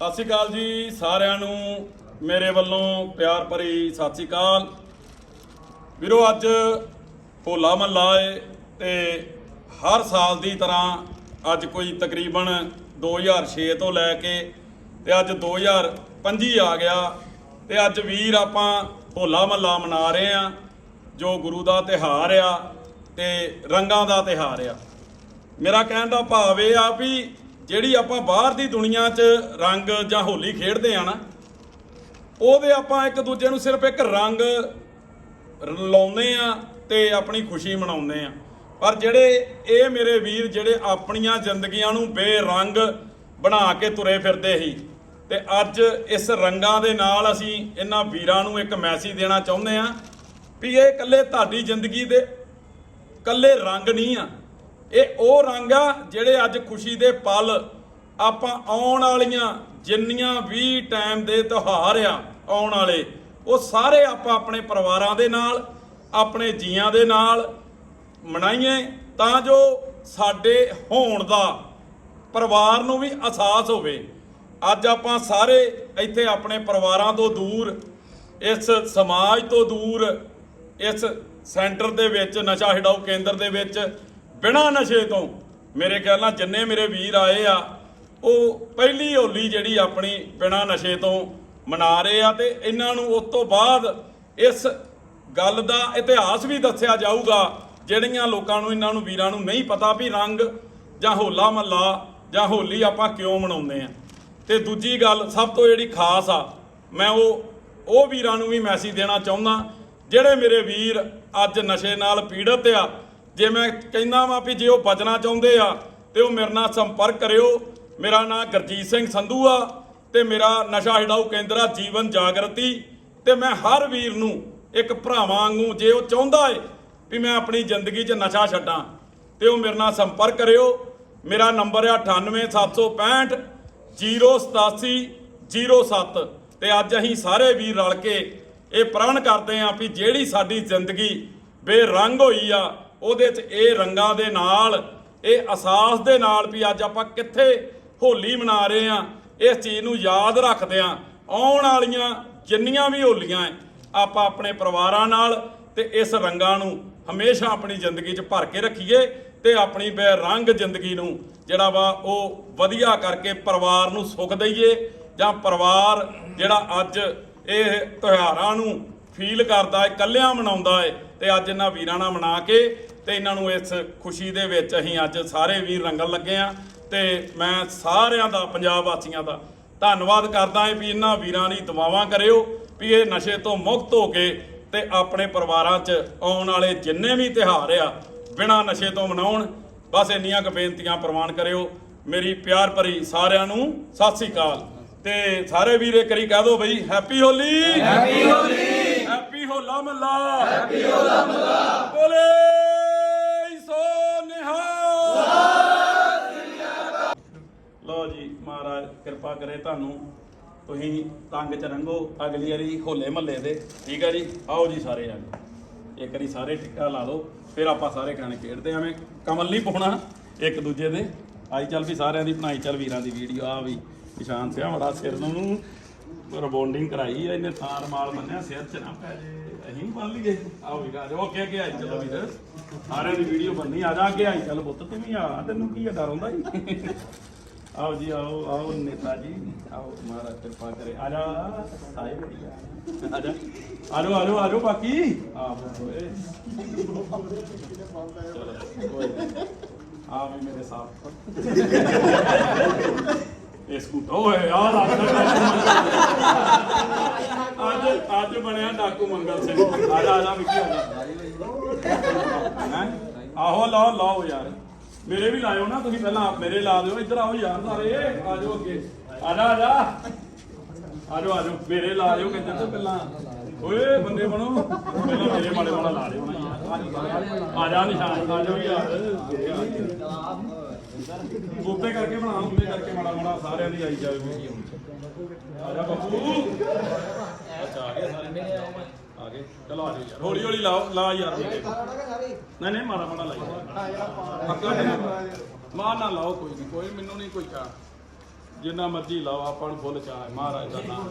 ਸਤਿ ਸ਼੍ਰੀ ਅਕਾਲ ਜੀ ਸਾਰਿਆਂ ਨੂੰ, ਮੇਰੇ ਵੱਲੋਂ ਪਿਆਰ ਭਰੀ ਸਤਿ ਸ਼੍ਰੀ ਅਕਾਲ। ਵੀਰੋ, ਅੱਜ ਹੋਲਾ ਮਹੱਲਾ ਏ ਤੇ ਹਰ ਸਾਲ ਦੀ ਤਰ੍ਹਾਂ ਅੱਜ ਕੋਈ ਤਕਰੀਬਨ 2006 ਤੋਂ ਲੈ ਕੇ ਤੇ ਅੱਜ 2025 ਆ ਗਿਆ ਤੇ ਅੱਜ ਵੀਰ ਆਪਾਂ ਹੋਲਾ ਮਹੱਲਾ ਮਨਾ ਰਹੇ ਆ ਜੋ ਗੁਰੂ ਦਾ ਤਿਹਾਰ ਆ ਤੇ ਰੰਗਾਂ ਦਾ ਤਿਹਾਰ ਆ। ਮੇਰਾ ਕਹਿਣ ਦਾ ਭਾਵ ਇਹ ਆ ਵੀ ਜਿਹੜੀ ਆਪਾਂ ਬਾਹਰ ਦੀ ਦੁਨੀਆ 'ਚ ਰੰਗ ਜਾਂ ਹੋਲੀ ਖੇਡਦੇ ਆ ਨਾ, ਉਹਦੇ ਆਪਾਂ ਇੱਕ ਦੂਜੇ ਨੂੰ ਸਿਰਫ ਇੱਕ ਰੰਗ ਲਾਉਂਦੇ ਆ ਤੇ ਆਪਣੀ ਖੁਸ਼ੀ ਮਨਾਉਂਦੇ ਆ। ਪਰ ਜਿਹੜੇ ਇਹ ਮੇਰੇ ਵੀਰ ਜਿਹੜੇ ਆਪਣੀਆਂ ਜ਼ਿੰਦਗੀਆਂ ਨੂੰ ਬੇਰੰਗ ਬਣਾ ਕੇ ਤੁਰੇ ਫਿਰਦੇ ਸੀ, ਤੇ ਅੱਜ ਇਸ ਰੰਗਾਂ ਦੇ ਨਾਲ ਅਸੀਂ ਇਹਨਾਂ ਵੀਰਾਂ ਨੂੰ ਇੱਕ ਮੈਸੇਜ ਦੇਣਾ ਚਾਹੁੰਦੇ ਆ ਵੀ ਇਹ ਇਕੱਲੇ ਤੁਹਾਡੀ ਜ਼ਿੰਦਗੀ ਦੇ ਇਕੱਲੇ ਰੰਗ ਨਹੀਂ ਆ ਇਹ ਉਹ ਰੰਗ ਆ ਜਿਹੜੇ ਅੱਜ ਖੁਸ਼ੀ ਦੇ ਪਲ ਆਪਾਂ ਆਉਣ ਵਾਲੀਆਂ ਜਿੰਨੀਆਂ ਵੀ ਟਾਈਮ ਦੇ ਤਿਉਹਾਰ ਆ ਆਉਣ ਵਾਲੇ, ਉਹ ਸਾਰੇ ਆਪਾਂ ਆਪਣੇ ਪਰਿਵਾਰਾਂ ਦੇ ਨਾਲ, ਆਪਣੇ ਜੀਆਂ ਦੇ ਨਾਲ ਮਨਾਈਏ ਤਾਂ ਜੋ ਸਾਡੇ ਹੋਣ ਦਾ ਪਰਿਵਾਰ ਨੂੰ ਵੀ ਅਹਿਸਾਸ ਹੋਵੇ। ਅੱਜ ਆਪਾਂ ਸਾਰੇ ਇੱਥੇ ਆਪਣੇ ਪਰਿਵਾਰਾਂ ਤੋਂ ਦੂਰ, ਇਸ ਸਮਾਜ ਤੋਂ ਦੂਰ, ਇਸ ਸੈਂਟਰ ਦੇ ਵਿੱਚ, ਨਸ਼ਾ ਛਡਾਊ ਕੇਂਦਰ ਦੇ ਵਿੱਚ ਬਿਨਾਂ ਨਸ਼ੇ ਤੋਂ ਮੇਰੇ ਖਿਆਲ ਨਾਲ ਜਿੰਨੇ ਮੇਰੇ ਵੀਰ ਆਏ ਆ, ਉਹ ਪਹਿਲੀ ਹੋਲੀ ਜਿਹੜੀ ਆਪਣੀ ਬਿਨਾਂ ਨਸ਼ੇ ਤੋਂ ਮਨਾ ਰਹੇ ਆ ਤੇ ਇਹਨਾਂ ਨੂੰ ਉਸ ਤੋਂ ਬਾਅਦ ਇਸ ਗੱਲ ਦਾ ਇਤਿਹਾਸ ਵੀ ਦੱਸਿਆ ਜਾਊਗਾ, ਜਿਹੜੀਆਂ ਲੋਕਾਂ ਨੂੰ, ਇਹਨਾਂ ਨੂੰ ਵੀਰਾਂ ਨੂੰ ਨਹੀਂ ਪਤਾ ਵੀ ਰੰਗ ਜਾਂ ਹੋਲਾ ਮਹੱਲਾ ਜਾਂ ਹੋਲੀ ਆਪਾਂ ਕਿਉਂ ਮਨਾਉਂਦੇ ਆ। ਤੇ ਦੂਜੀ ਗੱਲ ਸਭ ਤੋਂ ਜਿਹੜੀ ਖਾਸ ਆ, ਮੈਂ ਉਹ ਉਹ ਵੀਰਾਂ ਨੂੰ ਵੀ ਮੈਸੇਜ ਦੇਣਾ ਚਾਹੁੰਦਾ, ਜਿਹੜੇ ਮੇਰੇ ਵੀਰ ਅੱਜ ਨਸ਼ੇ ਨਾਲ ਪੀੜਤ ਆ ਜੇ ਮੈਂ ਕਹਿੰਦਾ ਵਾਂ ਵੀ ਜੇ ਉਹ ਬਚਣਾ ਚਾਹੁੰਦੇ ਆ, ਤੇ ਉਹ ਮੇਰੇ ਨਾਲ ਸੰਪਰਕ ਕਰਿਓ। ਮੇਰਾ ਨਾਮ ਗੁਰਜੀਤ ਸਿੰਘ ਸੰਧੂ ਆ, ਤੇ ਮੇਰਾ ਨਸ਼ਾ ਛਡਾਊ ਕੇਂਦਰ ਆ ਜੀਵਨ ਜਾਗਰਤੀ। ਤੇ ਮੈਂ ਹਰ ਵੀਰ ਨੂੰ, ਇੱਕ ਭਰਾਵਾਂ ਵਾਂਗੂ ਜੇ ਉਹ ਚਾਹੁੰਦਾ ਏ ਵੀ ਮੈਂ ਆਪਣੀ ਜ਼ਿੰਦਗੀ 'ਚ ਨਸ਼ਾ ਛੱਡਾਂ, ਤੇ ਉਹ ਮੇਰੇ ਨਾਲ ਸੰਪਰਕ ਕਰਿਓ। ਮੇਰਾ ਨੰਬਰ ਆ 98765 087 07 ਤੇ ਅੱਜ ਅਸੀਂ ਸਾਰੇ ਵੀਰ ਰਲ ਕੇ ਇਹ ਪ੍ਰਣ ਕਰਦੇ ਆਂ ਵੀ ਜਿਹੜੀ ਸਾਡੀ ਜ਼ਿੰਦਗੀ ਬੇਰੰਗ ਹੋਈ ਆ ਉਹਦੇ 'ਚ ਇਹ ਰੰਗਾਂ ਦੇ ਨਾਲ, ਇਹ ਅਹਿਸਾਸ ਦੇ ਨਾਲ ਵੀ ਅੱਜ ਆਪਾਂ ਕਿੱਥੇ ਹੋਲੀ ਮਨਾ ਰਹੇ ਆਂ ਇਸ ਚੀਜ਼ ਨੂੰ ਯਾਦ ਰੱਖਦੇ ਆਂ ਆਉਣ ਵਾਲੀਆਂ ਜਿੰਨੀਆਂ ਵੀ ਹੋਲੀਆਂ ਐ, ਆਪਾਂ ਆਪਣੇ ਪਰਿਵਾਰਾਂ ਨਾਲ ਤੇ ਇਸ ਰੰਗਾਂ ਨੂੰ ਹਮੇਸ਼ਾ ਆਪਣੀ ਜ਼ਿੰਦਗੀ 'ਚ ਭਰ ਕੇ ਰੱਖੀਏ ਤੇ ਆਪਣੀ ਬੇਰੰਗ ਜ਼ਿੰਦਗੀ ਨੂੰ ਜਿਹੜਾ ਵਾ ਉਹ ਵਧੀਆ ਕਰਕੇ ਪਰਿਵਾਰ ਨੂੰ ਸੁੱਖ ਦਈਏ ਜਾਂ ਪਰਿਵਾਰ ਜਿਹੜਾ ਅੱਜ ਇਹ ਤਿਉਹਾਰਾਂ ਨੂੰ ਫੀਲ ਕਰਦਾ ਹੈ ਇਕੱਲਿਆਂ ਮਨਾਉਂਦਾ ਹੈ ਤੇ ਅੱਜ ਇਹਨਾਂ ਵੀਰਾਂ ਨਾਲ ਮਨਾ ਕੇ ਤੇ ਇਹਨਾਂ ਨੂੰ ਇਸ ਖੁਸ਼ੀ ਦੇ ਵਿੱਚ ਅਸੀਂ ਅੱਜ ਸਾਰੇ ਵੀਰ ਰੰਗਣ ਲੱਗੇ ਆ ਤੇ ਮੈਂ ਸਾਰਿਆਂ ਦਾ ਪੰਜਾਬ ਵਾਸੀਆਂ ਦਾ ਧੰਨਵਾਦ ਕਰਦਾ ਹਾਂ ਵੀ ਇਹਨਾਂ ਵੀਰਾਂ ਦੀ ਦੁਆਵਾਂ ਕਰਿਓ ਵੀ ਇਹ ਨਸ਼ੇ ਤੋਂ ਮੁਕਤ ਹੋ ਕੇ ਤੇ ਆਪਣੇ ਪਰਿਵਾਰਾਂ 'ਚ ਆਉਣ ਵਾਲੇ ਜਿੰਨੇ ਵੀ ਤਿਉਹਾਰ ਆ ਬਿਨਾਂ ਨਸ਼ੇ ਤੋਂ ਮਨਾਉਣ ਬਸ ਇੰਨੀਆਂ ਕੁ ਬੇਨਤੀਆਂ ਪ੍ਰਵਾਨ ਕਰਿਓ। ਮੇਰੀ ਪਿਆਰ ਭਰੀ ਸਾਰਿਆਂ ਨੂੰ ਸਤਿ ਸ੍ਰੀ ਅਕਾਲ। ਤੇ ਸਾਰੇ ਵੀਰੇ ਕਰੀ ਕਹਿ ਦੋ ਬਈ happy Holi! Happy Holi! Happy Hola Mohalla happy Hola Mohalla ਬੋਲੇ! ਕਿਰਪਾ ਕਰੇ ਤੁਹਾਨੂੰ। ਤੁਸੀਂ ਤੰਗ ਚ ਰੰਗੋ, ਅਗਲੀ ਵਾਰੀ ਹੋਲੇ ਮਹੱਲੇ ਦੇ। ਠੀਕ ਹੈ ਜੀ? ਆਓ ਜੀ ਸਾਰੇ ਜਾਣੇ ਇੱਕ ਵਾਰੀ ਸਾਰੇ ਟਿੱਕਾ ਲਾ ਲਓ। ਫਿਰ ਆਪਾਂ ਸਾਰੇ ਗਾਣੇ ਖੇਡਦੇ ਆਵੇਂ। ਕਮਲ ਨਹੀਂ ਪਾਉਣਾ। ਇੱਕ ਦੂਜੇ ਦੇ। ਆਈ ਚੱਲ ਵੀ ਸਾਰਿਆਂ ਦੀ ਬਣਾਈ ਚੱਲ ਵੀਰਾਂ ਦੀ ਵੀਡੀਓ। ਆ ਵੀ ਨਿਸ਼ਾਨ ਸਿਆ ਬੜਾ ਸਿਰ ਨੂੰ। ਰਿਬੌਂਡਿੰਗ ਕਰਾਈ ਆ, ਇਹਨੇ ਥਾਰ ਮਾਲ ਮੰਨਿਆ ਸਿਰ ਚ ਨਾ ਪੈ ਜੇ। ਅਸੀਂ ਵੀ ਲਈਏ। ਆਓ ਵੀਰ ਆ ਓਕੇ ਅੱਗੇ ਆਈ ਚਲੋ ਵੀਰ ਸਾਰਿਆਂ ਦੀ ਵੀਡੀਓ ਬੰਨੀ। ਆ ਜਾ ਅੱਗੇ ਆਈ ਚੱਲ ਪੁੱਤ, ਤੂੰ ਵੀ ਆ। ਤੈਨੂੰ ਕੀ ਆ, ਡਰ ਹੁੰਦਾ ਜੀ? ਆਓ ਜੀ, ਆਓ ਆਓ ਨੇਤਾ ਜੀ ਆਓ ਮਹਾਰਾਜ ਕਿਰਪਾ ਕਰੇ। ਆ ਜਾ ਸਾਈ ਬੜੀਆ ਆ ਜਾ। ਆ ਜਾਓ ਆ ਬਾਕੀ। ਆ ਓਏ। ਆ ਵੀ ਮੇਰੇ ਸਾਥ ਇਹ ਸਕੂਟਰ ਓਏ ਯਾਰ ਅੱਜ ਅੱਜ ਬਣਿਆ ਡਾਕੂ ਮੰਗਲ ਸਿੰਘ। ਆ ਜਾ ਆ ਜਾ, ਵਿੱਕੀ ਆ ਜਾ। ਆਹੋ, ਲਾਓ ਲਾਓ ਯਾਰ। ਮੇਰੇ ਵੀ ਲਾਇਓ ਨਾ, ਤੁਸੀਂ ਪਹਿਲਾਂ ਆਪ ਮੇਰੇ ਲਾ ਦਿਓ। ਇੱਧਰ ਆਓ ਯਾਰ ਸਾਰੇ, ਆ ਜਾਓ ਅੱਗੇ। ਆ ਜਾ ਆ ਜਾ। ਆ ਜਾਓ ਆ ਜਾਓ। ਮੇਰੇ ਲਾ ਦਿਓ, ਕਿੱਧਰ ਤੋਂ ਪਹਿਲਾਂ? ਓਏ, ਬੰਦੇ ਬਣੋ। ਪਹਿਲਾਂ ਮੇਰੇ ਮਾੜੇ ਮਾੜਾ ਲਾ ਦਿਓ। ਨਾ ਯਾਰ ਆ ਜਾ, ਨਿਸ਼ਾਨ, ਆ ਜਾਓ ਯਾਰ। ਉੱਤੇ ਕਰਕੇ ਬਣਾ ਉੱਤੇ ਕਰਕੇ ਮਾੜਾ ਮਾੜਾ ਸਾਰਿਆਂ ਦੀ ਆਈ ਜਾਵੇ। ਆ ਜਾ ਬੱਬੂ ਅੱਛਾ ਆ ਗਏ ਸਾਰੇ ਆ ਗਏ। ਚਲੋ ਆ ਜਾਓ ਯਾਰ। ਹੌਲੀ ਹੌਲੀ ਲਾਓ ਲਾ ਯਾਰ। ਮੇਰੇ ਨਹੀਂ ਨਹੀਂ ਮਾੜਾ ਮਾੜਾ ਲਾਈ ਪੱਕਾ ਨਹੀਂ ਮਾਰ ਨਾ ਲਾਓ ਕੋਈ ਨਹੀਂ ਕੋਈ ਮੈਨੂੰ ਨਹੀਂ ਕੋਈ ਕਾ ਜਿੰਨਾ ਮਰਜ਼ੀ ਲਾਓ ਆਪਾਂ ਨੂੰ ਫੁੱਲ ਚਾਹ ਹੈ। ਮਹਾਰਾਜ ਦਾ ਨਾਮ।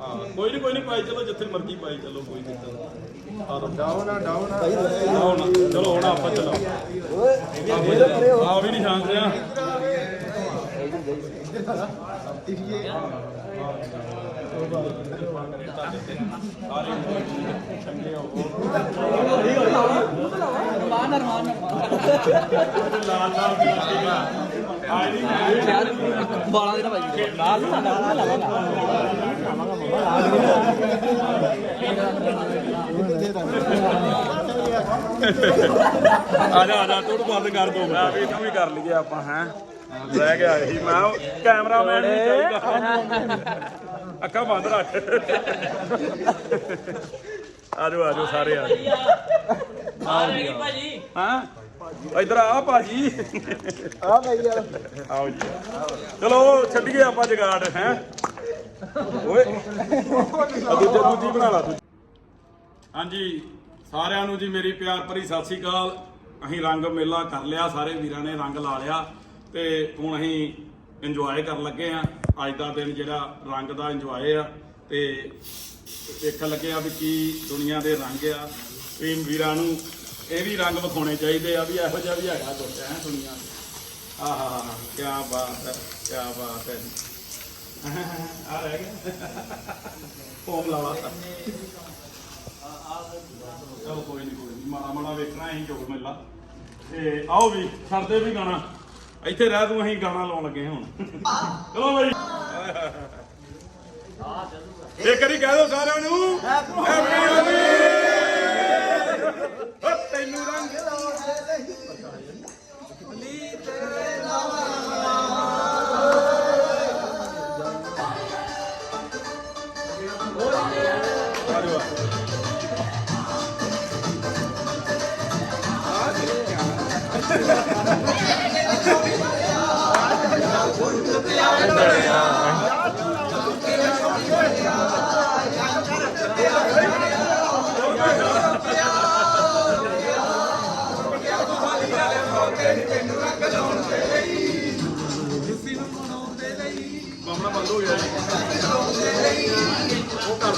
ਹਾਂ ਕੋਈ ਨਹੀਂ ਕੋਈ ਨਹੀਂ ਪਾਈ ਚਲੋ ਜਿੱਥੇ ਮਰਜ਼ੀ ਪਾਈ ਚਲੋ ਕੋਈ ਦਿੱਕਤ ਨਹੀਂ ਆ ਲਓ। ਡਾਊਨ ਆ ਡਾਊਨ ਆ। ਨਾ ਚਲੋ ਹੁਣ ਆਪਾਂ ਚਲੋ ਆ ਵੀ ਨਹੀਂ ਸ਼ਾਂਤ ਰਿਹਾ। ਬਾਲਾਂ ਦੇ ਨਾ ਭਾਈ ਨਾਲ ਨਾਲ ਨਾਲ ਆ ਜਾ ਆ ਜਾ ਤੂੰ ਬੰਦ ਕਰ ਦੋ। ਮੈਂ ਵੀ ਤੂੰ ਵੀ ਕਰ ਲਈਏ ਆਪਾਂ ਹੈ। ਰਹਿ ਗਿਆ ਇਹੀ ਮੈਂ ਕੈਮਰਾਮੈਨ ਨਹੀਂ ਚਾਹੀਦਾ। ਅੱਖਾਂ ਬੰਦ ਰੱਖ। ਆ ਜਾਓ ਆ ਜਾਓ ਸਾਰੇ ਆ ਜਾਓ ਭਾਜੀ। ਹਾਂ? ਇਧਰ ਆ ਭਾਜੀ। ਆ ਭਾਈ ਯਾਰ ਆਓ ਜੀ। ਚਲੋ ਛੱਡੀਏ ਆਪਾਂ ਜਗਾੜ ਹੈ? ਓਏ ਆ ਦੂਜੇ ਦੂਜੀ ਬਣਾ ਲਾ ਦੂਜੀ। ਹਾਂਜੀ ਸਾਰਿਆਂ ਨੂੰ ਜੀ ਮੇਰੀ ਪਿਆਰ ਭਰੀ ਸਤਿ ਸ੍ਰੀ ਅਕਾਲ। ਅਸੀਂ ਰੰਗ ਮੇਲਾ ਕਰ ਲਿਆ ਸਾਰੇ ਵੀਰਾਂ ਨੇ ਰੰਗ ਲਾ ਲਿਆ ਤੇ ਹੁਣ ਅਸੀਂ ਇੰਜੋਏ ਕਰਨ ਲੱਗੇ ਆ ਅੱਜ ਦਾ ਦਿਨ ਜਿਹੜਾ ਰੰਗ ਦਾ ਇੰਜੋਏ ਆ ਤੇ ਦੇਖਣ ਲੱਗੇ ਆ ਵੀ ਕੀ ਦੁਨੀਆ ਦੇ ਰੰਗ ਆ। ਵੀ ਵੀਰਾਂ ਨੂੰ ਇਹ ਵੀ ਰੰਗ ਵਿਖਾਉਣੇ ਚਾਹੀਦੇ ਆ ਵੀ ਇਹੋ ਜਿਹਾ ਵੀ ਹੈਗਾ ਕੁਛ ਹੈ ਦੁਨੀਆ ਤੇ ਆਹਾ ਕੀ ਬਾਤ ਹੈ ਕੀ ਬਾਤ ਹੈ ਜੀ। ਆ ਰਹਿ ਗਿਆ। ਫੋਮ ਲਾਵਾ ਚਲੋ ਕੋਈ ਨਹੀਂ ਕੋਈ ਨਹੀਂ ਮਾੜਾ ਮਾੜਾ ਵੇਖਣਾ ਅਸੀਂ ਜੋਗ ਮੇਲਾ। ਤੇ ਆਓ ਵੀ ਛੱਡਦੇ ਵੀ ਗਾਣਾ। ਇੱਥੇ ਰਹਿ ਤੂੰ ਅਸੀਂ ਗਾਣਾ ਲਾਉਣ ਲੱਗੇ ਹੁਣ। ਚਲੋ ਬਾਈ। ਇੱਕ ਵਾਰੀ ਕਹਿ ਦਿਓ ਸਾਰਿਆਂ ਨੂੰ ਹੈਪੀ ਹੋਲੀ। ਤੈਨੂੰ ਰੰਗ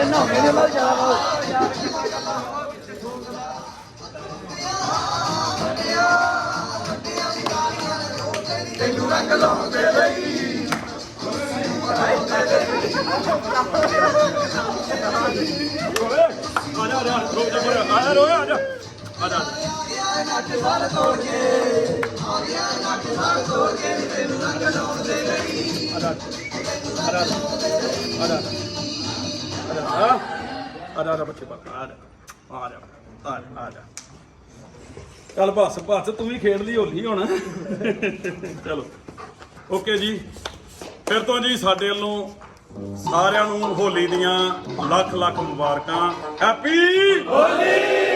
ਦਿਆ ਜਿਹੜੇ ਨਾ ਮੇਰੇ ਨਾਲ ਜਾਣਾ ਆ ਜਾ ਆ ਜਾ ਰੁਕ ਜਾ ਪਰ ਆ ਜਾ ਰੋਇਆ ਆ ਜਾ ਆ ਜਾ ਆ ਜਾ ਆ ਜਾ ਆ ਜਾ ਆ ਆ ਜਾ ਬੱਚੇ ਪਾ ਆ ਜਾ ਆ ਜਾ ਆ ਜਾ ਆ ਜਾ। ਚੱਲ ਬਸ ਬਸ, ਤੂੰ ਵੀ ਖੇਡ ਲਈ ਹੋਲੀ ਹੁਣ। ਚਲੋ, ਓਕੇ ਜੀ। ਫਿਰ ਤੋਂ ਜੀ ਸਾਡੇ ਵੱਲੋਂ ਸਾਰਿਆਂ ਨੂੰ ਹੋਲੀ ਦੀਆਂ ਲੱਖ ਲੱਖ ਮੁਬਾਰਕਾਂ। ਹੈਪੀ ਹੋਲੀ!